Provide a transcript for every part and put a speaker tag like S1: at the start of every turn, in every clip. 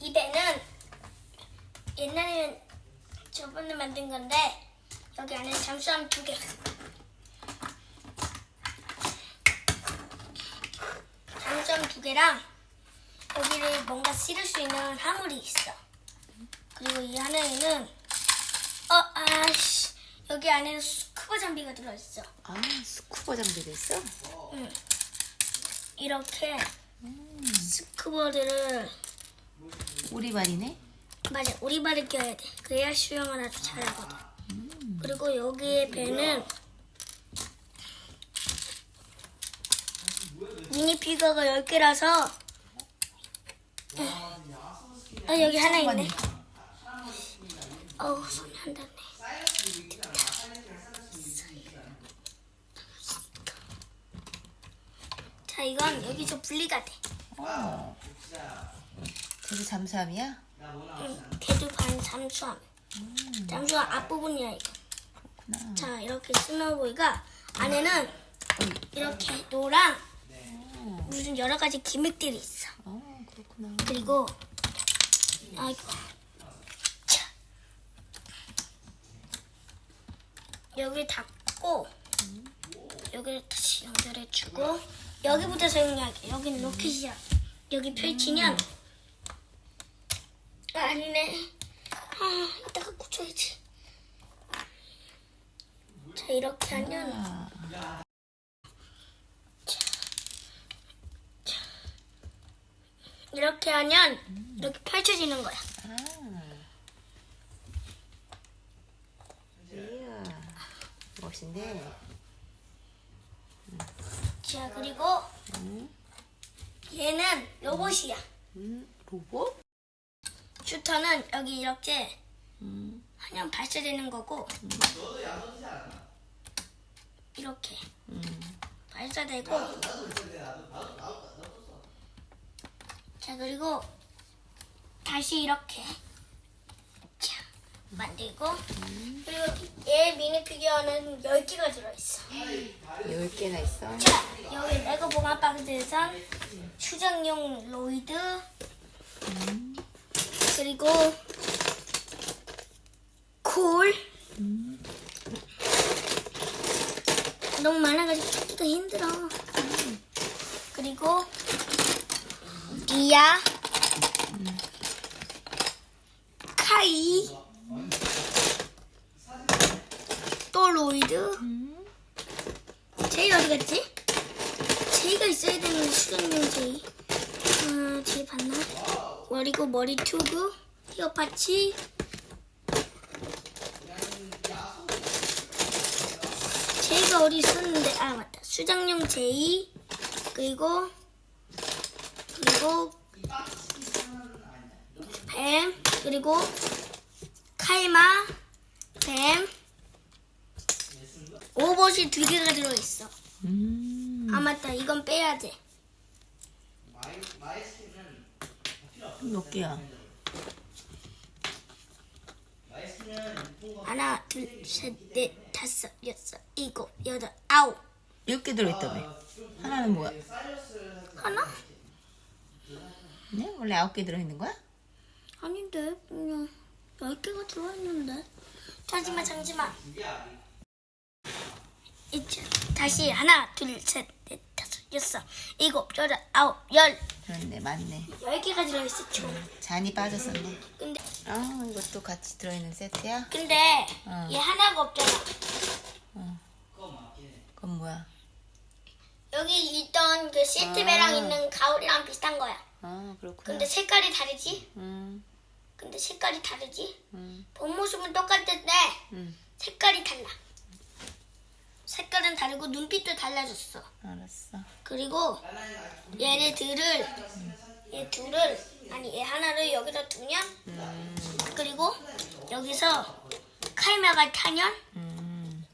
S1: 이 배는 옛날에는 저번에 만든 건데 여기 안에 잠수함 두 개. 잠수함 두 개랑 여기를 뭔가 실을 수 있는 화물이 있어. 그리고 이 하나에는 어 아씨 여기 안에는 스쿠버 장비가 들어있어.
S2: 아, 스쿠버 장비도 있어?
S1: 응. 이렇게 스쿠버들을
S2: 오리발이네?
S1: 맞아 오리발을 껴야 돼. 그래야 수영을 아주 잘하거든. 그리고 여기에 배는 미니 피겨가 10개라서 아 여기 하나 있네. 어우 손이 안 닿네. 자 이건 여기서 분리가 돼.
S2: 어. 저기 잠수함이야?
S1: 응, 걔도 반 잠수함. 잠수함 앞부분이야 이거.
S2: 그렇구나.
S1: 자 이렇게 스노우보이가 안에는 이렇게 노랑 무슨 여러 가지 기믹들이 있어.
S2: 어, 그렇구나.
S1: 그리고 아이고 자 여기 닫고 여기를 다시 연결해주고 여기부터 사용할게. 여기는 로켓이야. 여기 펼치면 아, 아니네. 아 이따가 고쳐야지. 자 이렇게 하면
S2: 아,
S1: 이렇게 하면 이렇게 펼쳐지는 거야.
S2: 아. 이야, 멋진데?
S1: 자 그리고 얘는 로봇이야.
S2: 음, 로봇?
S1: 슈터는 여기 이렇게
S2: 음,
S1: 그냥 발사되는 거고 이렇게
S2: 음.
S1: 발사되고 자 그리고 다시 이렇게 자 만들고 그리고 얘 미니 피규어는 10개가 들어있어
S2: 열 개나 있어?
S1: 자 여기 레고 보관 박스에선 수정용 로이드 그리고 콜 너무 많아가지고 찾기가 힘들어 그리고 리아 카이 또 로이드 제이 어디 갔지? 제이가 있어야 되는 수정용 제이. 아, 제이 봤나? 그리고 머리 튜브, 히어 파치. 제이가 어디 있었는데? 아, 맞다. 수정용 제이. 그리고, 그리고, 뱀. 그리고, 칼마, 뱀. 오봇이 두 개가 들어있어.
S2: 음,
S1: 아 맞다 이건 빼야 돼
S2: 몇 개야?
S1: 하나 둘 셋 넷 다섯 여섯 일곱 여덟 아홉
S2: 몇 개 들어있다며? 하나는 뭐야?
S1: 하나?
S2: 네? 원래 아홉 개 들어있는 거야?
S1: 아닌데 그냥 열 개가 들어있는데 잠시만 잠시만 이제 다시 하나 둘셋넷 다섯 여섯 일곱 여덟 아홉 열
S2: 그렇네, 맞네.
S1: 열 개가 들어있어 총
S2: 잔이 빠졌었네.
S1: 근데
S2: 아, 이것도 같이 들어있는 세트야?
S1: 근데
S2: 어.
S1: 얘 하나가 없잖아
S2: 그건 뭐야?
S1: 여기 있던 그 시트배랑
S2: 아.
S1: 있는 가울이랑 비슷한 거야
S2: 아, 그렇구나.
S1: 근데 색깔이 다르지?
S2: 음,
S1: 근데 색깔이 다르지?
S2: 음,
S1: 본 모습은 똑같은데
S2: 음.
S1: 색깔이 달라. 다르고 눈빛도 달라졌어.
S2: 알았어.
S1: 그리고 얘네들을 얘 둘을 아니 얘 하나를 여기다 두면 그리고 여기서 카이마가 타면
S2: 음.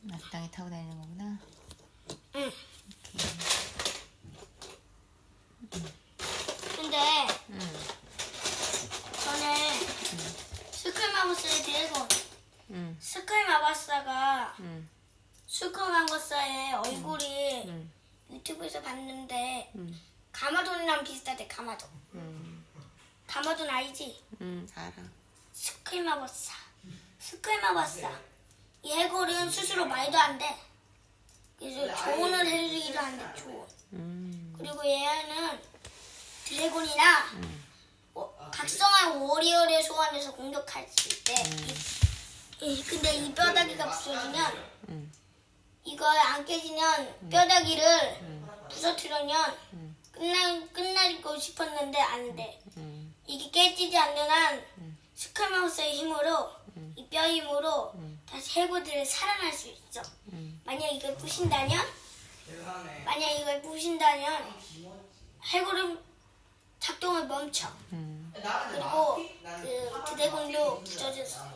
S2: 마땅히 타고 다니는 거구나.
S1: 응. 근데
S2: 음,
S1: 전에 스쿨 마법사에 대해서
S2: 음, 음,
S1: 스쿨 마법사의 얼굴이
S2: 음,
S1: 유튜브에서 봤는데
S2: 음,
S1: 가마돈이랑 비슷하대 가마돈.
S2: 음.
S1: 다마돈 알지?
S2: 응, 알아.
S1: 스크마버사. 스크마버사. 이 해골은 스스로 말도 안 돼. 그래서 조언을 해주기도 안 돼, 조언.
S2: 음,
S1: 그리고 얘는 드래곤이나 어, 각성한 워리어를 소환해서 공격할 수 있대. 이- 이- 근데 이 뼈다귀가 부서지면
S2: 음,
S1: 이거 안 깨지면 뼈다귀를 부서뜨리면 끝나 끝나고 싶었는데 안 돼.
S2: 음,
S1: 이게 깨지지 않는 한 스칼마우스의 힘으로 이 뼈 힘으로 다시 해골들을 살아날 수 있어.
S2: 음,
S1: 만약 이걸 부신다면 만약 이걸 부신다면 해골은 작동을 멈춰.
S2: 음.
S1: 그리고 그 드래곤도 부서졌어.